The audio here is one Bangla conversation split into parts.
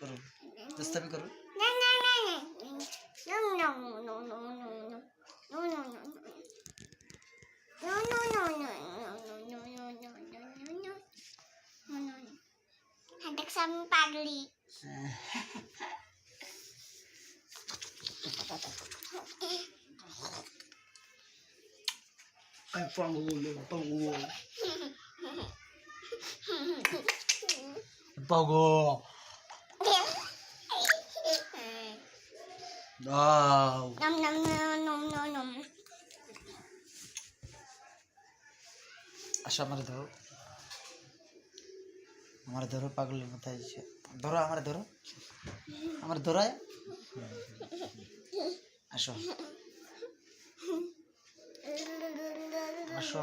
करो जस्ता भी करो पागली Ai, por favor, por favor. 예뻐고 와우 놈놈놈놈놈 আসো আমার ধরো। আমার ধরো পাগলের মতো আছে ধরো আমার ধরো। আমার ধরো আসো। আসো।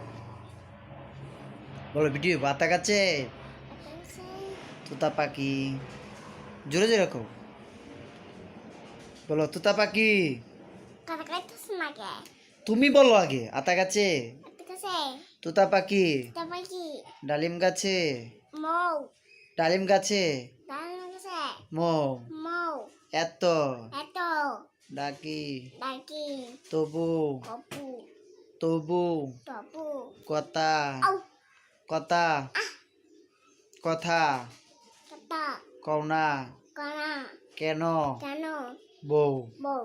বলো ভিডিও আত্মা গাছে তুতা পাখি। জোরে জোরে রাখো বলো তুতা পাখি। তুমি বলো আগে আতা গাছে তুতা পাখি। ডালিম গাছে ডালিম গাছে মো। এত। ডাকি। lagi তবু। তবু। কথা। কথা। কথা। কওনা কেন? কেন? বউ। বউ।